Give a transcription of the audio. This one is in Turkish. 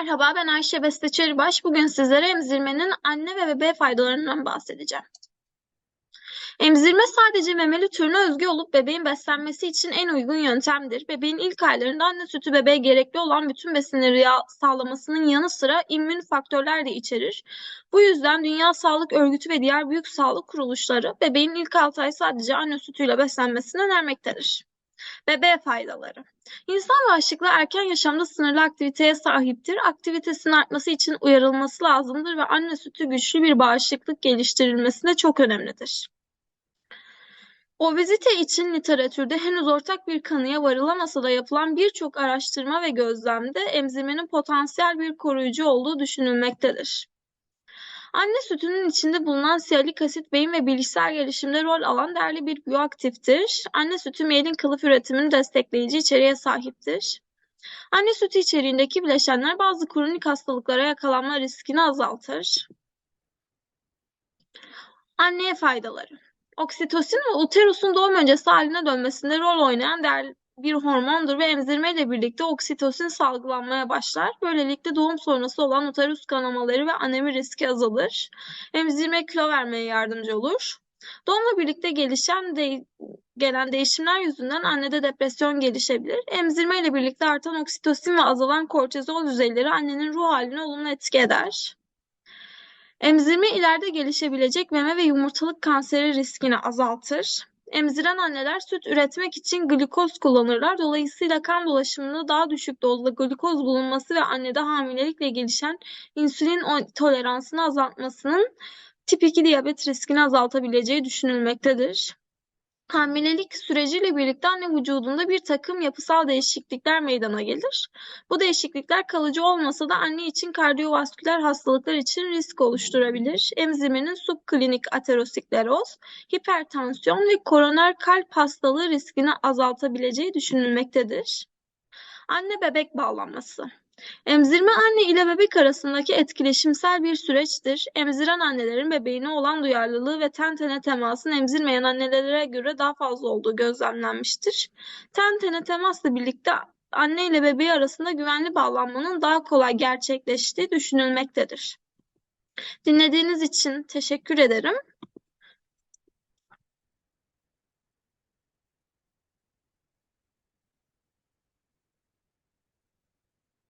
Merhaba, ben Ayşe Beste Çeribaş. Bugün sizlere emzirmenin anne ve bebeğe faydalarından bahsedeceğim. Emzirme sadece memeli türüne özgü olup bebeğin beslenmesi için en uygun yöntemdir. Bebeğin ilk aylarında anne sütü bebeğe gerekli olan bütün besinleri sağlamasının yanı sıra immün faktörler de içerir. Bu yüzden Dünya Sağlık Örgütü ve diğer büyük sağlık kuruluşları bebeğin ilk 6 ay sadece anne sütüyle beslenmesini önermektedir. Bebeğe faydaları. İnsan bağışıklığı erken yaşamda sınırlı aktiviteye sahiptir. Aktivitesinin artması için uyarılması lazımdır ve anne sütü güçlü bir bağışıklık geliştirilmesinde çok önemlidir. Obezite için literatürde henüz ortak bir kanıya varılamasa da yapılan birçok araştırma ve gözlemde emzirmenin potansiyel bir koruyucu olduğu düşünülmektedir. Anne sütünün içinde bulunan sialik asit beyin ve bilişsel gelişimde rol alan değerli bir biyoaktiftir. Anne sütü miyelin kılıf üretimini destekleyici içeriğe sahiptir. Anne sütü içeriğindeki bileşenler bazı kronik hastalıklara yakalanma riskini azaltır. Anneye faydaları. Oksitosin ve uterusun doğum öncesi haline dönmesinde rol oynayan değerli bir hormondur ve emzirmeyle birlikte oksitosin salgılanmaya başlar. Böylelikle doğum sonrası olan uterus kanamaları ve anemi riski azalır. Emzirme kilo vermeye yardımcı olur. Doğumla birlikte gelişen de gelen değişimler yüzünden annede depresyon gelişebilir. Emzirme ile birlikte artan oksitosin ve azalan kortizol düzeyleri annenin ruh haline olumlu etki eder. Emzirme ileride gelişebilecek meme ve yumurtalık kanseri riskini azaltır. Emziren anneler süt üretmek için glikoz kullanırlar. Dolayısıyla kan dolaşımında daha düşük dozda glikoz bulunması ve annede hamilelikle gelişen insülin toleransını azaltmasının tip 2 diyabet riskini azaltabileceği düşünülmektedir. Hamilelik süreciyle birlikte anne vücudunda bir takım yapısal değişiklikler meydana gelir. Bu değişiklikler kalıcı olmasa da anne için kardiyovasküler hastalıklar için risk oluşturabilir. Emzirmenin subklinik ateroskleroz, hipertansiyon ve koroner kalp hastalığı riskini azaltabileceği düşünülmektedir. Anne bebek bağlanması Emzirme anne ile bebek arasındaki etkileşimsel bir süreçtir. Emziren annelerin bebeğine olan duyarlılığı ve ten tene temasın emzirmeyen annelere göre daha fazla olduğu gözlemlenmiştir. Ten tene temasla birlikte anne ile bebeği arasında güvenli bağlanmanın daha kolay gerçekleştiği düşünülmektedir. Dinlediğiniz için teşekkür ederim.